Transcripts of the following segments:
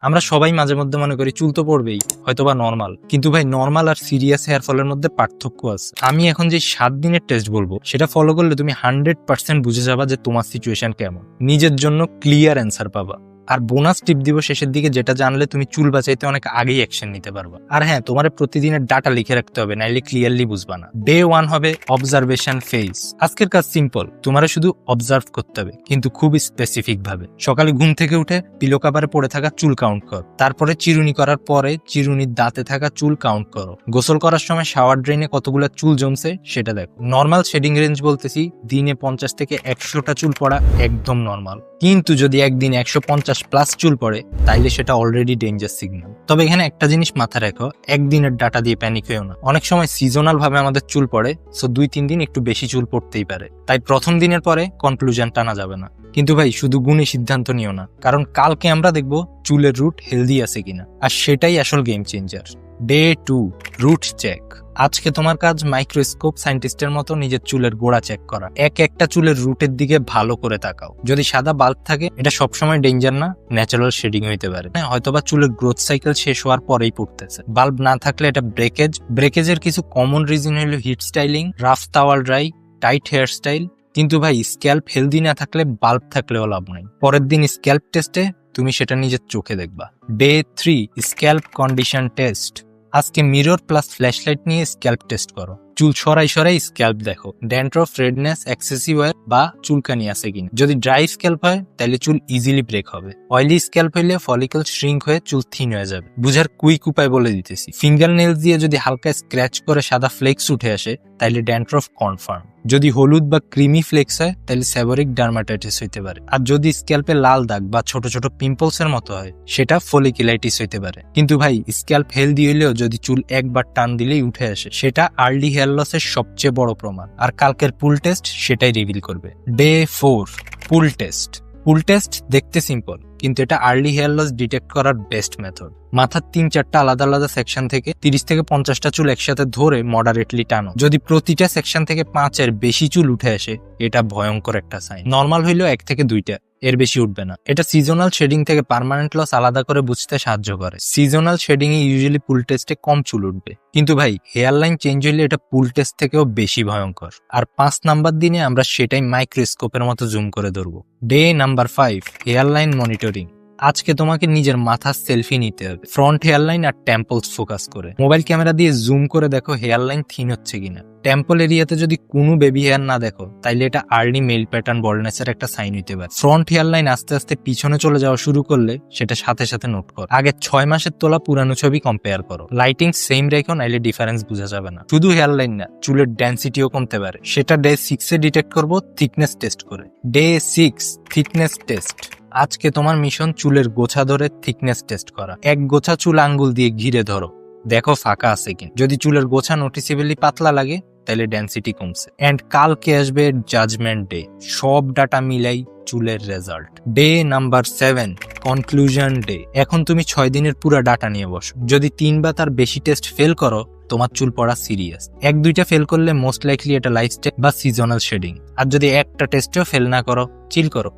আমরা সবাই মাঝে মধ্যে মনে করি চুল তো পড়বেই হয়তো বা নর্মাল কিন্তু ভাই নর্মাল আর সিরিয়াস হেয়ার ফলের মধ্যে পার্থক্য আছে। আমি এখন যে সাত দিনের টেস্ট বলব, সেটা ফলো করলে তুমি হান্ড্রেড পার্সেন্ট বুঝে যাবা যে তোমার সিচুয়েশন কেমন। নিজের জন্য ক্লিয়ার অ্যান্সার পাবা। আর বোনাস টিপ দিব শেষের দিকে, যেটা জানলে তুমি চুল বাঁচাইতে অনেক আগেই অ্যাকশন নিতে পারবা। আর হ্যাঁ তোমার প্রতিদিনের ডাটা লিখে রাখতে হবে, নাইলে ক্লিয়ারলি বুঝবা না। ডে ওয়ান হবে অবজারভেশন ফেজ আজকের কাজ সিম্পল তোমার শুধু অবজার্ভ করতে হবে, কিন্তু খুব স্পেসিফিক ভাবে। সকালে ঘুম থেকে উঠে পিলো কাবারে পড়ে থাকা চুল কাউন্ট কর। তারপরে চিরুনি করার পরে চিরুনির দাঁতে থাকা চুল কাউন্ট করো। গোসল করার সময় শাওয়ার ড্রেনে কতগুলো চুল জমছে সেটা দেখো। নর্মাল শেডিং রেঞ্জ বলতেছি, দিনে পঞ্চাশ থেকে একশোটা চুল পড়া একদম নর্মাল কিন্তু যদি একদিন একশো পঞ্চাশ প্লাস চুল পড়ে, তাইলে সেটা অলরেডি ডেঞ্জার সিগন্যাল তবে এখানে একটা জিনিস মাথা রেখো, একদিনের ডাটা দিয়ে প্যানিক হয়েও না। অনেক সময় সিজনাল ভাবে আমাদের চুল পড়ে সো দুই তিন দিন একটু বেশি চুল পড়তেই পারে। তাই প্রথম দিনের পরে কনক্লুশন টানা যাবে না। কিন্তু ভাই, শুধু গুণে সিদ্ধান্ত নিও না। কারণ কালকে আমরা দেখব চুলের রুট হেলদি আছে কিনা। আর সেটাই আসল game changer day two route check আজকে তোমার কাজ মাইক্রোস্কোপ সায়েন্টিস্টের মতো নিজের চুলের গোড়া চেক করা। এক একটা চুলের রুটের দিকে ভালো করে তাকাও। যদি সাদা বাল্ব থাকে, এটা সবসময় ডেঞ্জার না ন্যাচারাল শেডিং হইতে পারে। হ্যাঁ হয়তোবা চুলের গ্রোথ সাইকেল শেষ হওয়ার পরেই পড়তেছে। বাল্ব না থাকলে এটা ব্রেকেজ ব্রেকেজের কিছু কমন রিজন হলো heat styling rough towel dry tight hair style কিন্তু ভাই স্ক্যাল্প হেলদি না থাকলে বাল্ব থাকলেও লাভ নাই। পরের দিন স্ক্যাল্প টেস্টে তুমি সেটা নিজের চোখে দেখবা। Day three scalp condition test আজকে মিরর প্লাস ফ্ল্যাশলাইট নিয়ে স্ক্যাল্প টেস্ট করো। চুল সরাই সরাই স্ক্যাল্প দেখো। ড্যান্ড্রফ রেডনেস এক্সেসিভ বা চুলকানি আছে কিনা। যদি ড্রাই স্ক্যাল্প হয়, তাহলে চুল ইজিলি ব্রেক হবে। অয়েলি স্ক্যাল্প হইলে ফলিকল শ্রিঙ্ক হয়ে চুল থিন হয়ে যাবে। বুঝার কুইক উপায় বলে দিতেছি। ফিঙ্গার নেলস দিয়ে যদি হালকা স্ক্র্যাচ করে সাদা ফ্লেক্স উঠে আসে তাইলে ড্যান্ড্রফ কনফার্ম যদি হলুদ বা ক্রিমি ফ্লেক্স হয়, তাহলে সেবরিক ডার্মাটাইটিস হইতে পারে। আর যদি স্ক্যাল্পে লাল দাগ বা ছোট ছোট পিম্পলস এর মতো হয়, সেটা ফলিকিলাইটিস হইতে পারে। কিন্তু ভাই স্ক্যাল্প হেলদি হইলেও যদি চুল একবার টান দিলেই উঠে আসে, সেটা আর্লি হেয়ার লসের সবচেয়ে বড় প্রমাণ। আর কালকের পুল টেস্ট সেটাই রিভিল করবে। Day four pull test pull test দেখতে সিম্পল কিন্তু এটা আর্লি হেয়ার লস ডিটেক্ট করার বেস্ট মেথড মাথার তিন চারটা আলাদা আলাদা সেকশন থেকে তিরিশ থেকে পঞ্চাশটা চুল একসাথে ধরে মডারেটলি টানো। যদি প্রতিটা সেকশন থেকে পাঁচের বেশি চুল উঠে আসে, এটা ভয়ঙ্কর একটা সাইন নর্মাল হইলেও এক থেকে দুইটা। এর বেশি উঠবে না। এটা সিজনাল শেডিং থেকে পার্মানেন্ট লস আলাদা করে বুঝতে সাহায্য করে। সিজনাল শেডিং এ ইউজুয়ালি পুল টেস্টে কম চুল উঠবে। কিন্তু ভাই হেয়ার লাইন চেঞ্জ হইলে এটা পুল টেস্ট থেকেও বেশি ভয়ঙ্কর। আর পাঁচ নাম্বার দিনে আমরা সেটাই মাইক্রোস্কোপের মতো জুম করে ধরবো। Day number five hair line monitoring আজকে তোমাকে নিজের মাথার সেলফি নিতে হবে। ফ্রন্ট হেয়ার লাইন আর টেম্পলস ফোকাস করে। মোবাইল ক্যামেরা দিয়ে জুম করে দেখো হেয়ার লাইন থিন হচ্ছে কিনা। টেম্পল এরিয়াতে যদি কোনো বেবি হেয়ার না দেখো, তাইলে এটা আর্লি মেল প্যাটার্ন বলনেসের একটা সাইন হইতে পারে। ফ্রন্ট হেয়ার লাইন আস্তে আস্তে পিছনে চলে যাওয়া শুরু করলে সেটা সাথে সাথে নোট করো। আগে ছয় মাসের তোলা পুরানো ছবি কম্পেয়ার করো। লাইটিং সেম রেখো, নাইলে ডিফারেন্স বোঝা যাবে না। শুধু হেয়ার লাইন না, চুলের ডেন্সিটিও কমতে পারে। সেটা ডে সিক্সে ডিটেক্ট করব থিকনেস টেস্ট করে। ডে সিক্স থিকনেস টেস্ট আজকে তোমার মিশন চুলের গোছা ধরে থিকনেস টেস্ট করা। এক গোছা চুল আঙ্গুল দিয়ে ঘিরে ধরো। দেখো ফাঁকা আছে কিনা। যদি চুলের গোছা নোটিসেবলি পাতলা লাগে, তাহলে ডেন্সিটি কমছে। এন্ড কালকে আসবে জাজমেন্ট ডে সব ডাটা মিলাই চুলের result day number seven conclusion day এখন তুমি ছয় দিনের পুরো ডাটা নিয়ে বসো। যদি তিন বা তার বেশি টেস্ট ফেল করো, তোমার চুল পড়া সিরিয়াস এক দুইটা ফেল করলে মোস্ট লাইকলি এটা লাইফস্টাইল বা সিজনাল শেডিং আর যদি একটা টেস্টেও ফেল না করো চিল করো।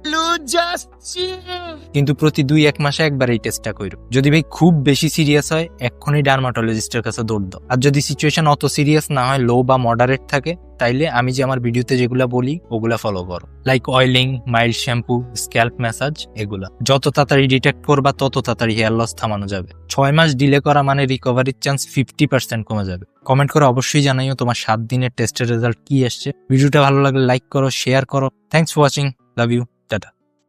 কিন্তু প্রতি দুই, এক মাসে একবার এই টেস্টটা করো যদি ভাই খুব বেশি সিরিয়াস হয়, এক্ষুনি ডার্মাটোলজিস্টের কাছে দৌড় দাও। আর যদি সিচুয়েশন অত সিরিয়াস না হয় লো বা মডারেট থাকে, তাইলে আমি যে আমার ভিডিওতে যেগুলা বলি, ওগুলা ফলো করো। Like oiling mild shampoo scalp massage এগুলা। যত তাড়াতাড়ি ডিটেক্ট করবা, তত তাড়াতাড়ি হেয়ার লস থামানো যাবে। ছয় মাস ডিলে করা মানে রিকভারির চান্স ফিফটি পার্সেন্ট কমে যাবে। কমেন্ট করে অবশ্যই জানাইও তোমার সাত দিনের টেস্টের রেজাল্ট কি এসছে ভিডিওটা ভালো লাগলে লাইক করো শেয়ার করো। Thanks for watching love you tata